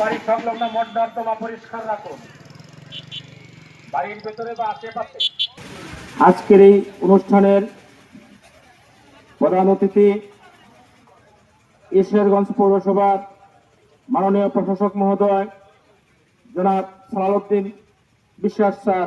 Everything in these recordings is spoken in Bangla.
বাড়ি সংলগ্ন মঠ নর্দমা পরিষ্কার রাখো। বাড়ির ভেতরে বা আশেপাশে। আজকের এই অনুষ্ঠানের প্রধান অতিথি ঈশ্বরগঞ্জ পৌরসভার মাননীয় প্রশাসক মহোদয়, জনাব Salauddin Biswas sir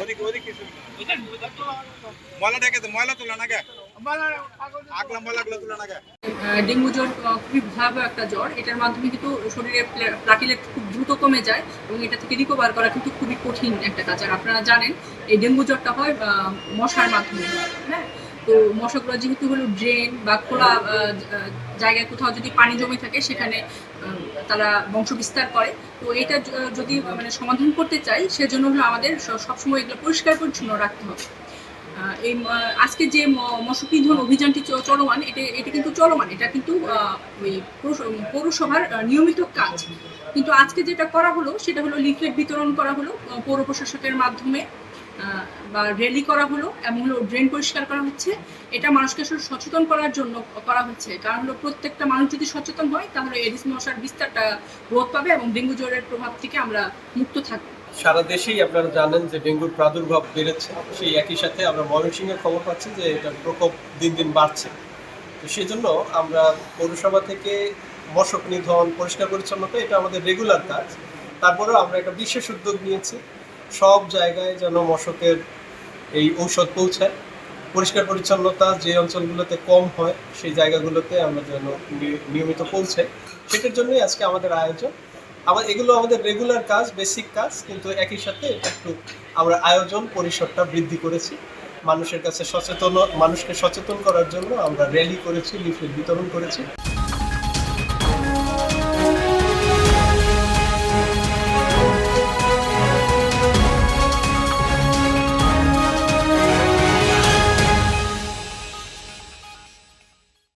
ওদিকে ওদিকে ময়লা ডেকে ময়লা তোলা না গে আগলা ময়লাগুলো তোলা না গে ডেঙ্গু জ্বর খুবই ভয়াবহ একটা জ্বর। এটার মাধ্যমে কিন্তু শরীরে প্লাটিলেট খুব দ্রুত কমে যায় এবং এটা থেকে রিকভার করা কিন্তু খুবই কঠিন একটা কাজ। আর আপনারা জানেন এই ডেঙ্গু জ্বরটা হয় আহ, মশার মাধ্যমে। হ্যাঁ? তো মশাগুলো যেহেতু হলো ড্রেন বা খোলা জায়গায় কোথাও যদি পানি জমে থাকে, সেখানে তারা বংশ বিস্তার করে। তো এটা যদি মানে সমাধান করতে চাই, সেজন্য হলো আমাদের সবসময় এগুলো পরিষ্কার পরিচ্ছন্ন রাখতে হবে। এই আজকে যে ম- মশক নিধন অভিযানটি চলমান, এটা এটা কিন্তু চলমান, এটা কিন্তু ওই পৌরস- পৌরসভার নিয়মিত কাজ। কিন্তু আজকে যেটা করা হলো, সেটা হলো লিফলেট বিতরণ করা হলো পৌর প্রশাসকের মাধ্যমে। বা র্যালি করা হলো, এবং হলো ড্রেন পরিষ্কার করা হচ্ছে, এটা মানুষকে আসলে সচেতন করার জন্য করা হচ্ছে। কারণ হলো প্রত্যেকটা মানুষ যদি সচেতন হয়, তাহলে এডিস মশার বিস্তারটা রোধ পাবে এবং ডেঙ্গু জ্বরের প্রভাব থেকে আমরা মুক্ত থাকব। সারা দেশেই আপনারা জানেন যে ডেঙ্গুর প্রাদুর্ভাব বেড়েছে। সেই একই সাথে আমরা ময়মনসিংহের খবর পাচ্ছি যে এটার প্রকোপ দিন দিন বাড়ছে। তো সেই জন্য আমরা পৌরসভা থেকে মশক নিধন পরিষ্কার পরিচ্ছন্নতা, এটা আমাদের রেগুলার কাজ। তারপরেও আমরা একটা বিশেষ উদ্যোগ নিয়েছি। সব জায়গায় যেন মশকের এই ঔষধ পৌঁছায়। পরিষ্কার পরিচ্ছন্নতা যে অঞ্চলগুলোতে কম হয়, সেই জায়গাগুলোতে আমরা যেন নিয়মিত পৌঁছাই সেটার জন্যই আজকে আমাদের আয়োজন। আবার এগুলো আমাদের রেগুলার কাজ বেসিক কাজ, কিন্তু একই সাথে একটু আমরা আয়োজন পরিসরটা বৃদ্ধি করেছি। মানুষের কাছে সচেতন, মানুষকে সচেতন করার জন্য আমরা র্যালি করেছি, লিফলেট বিতরণ করেছি।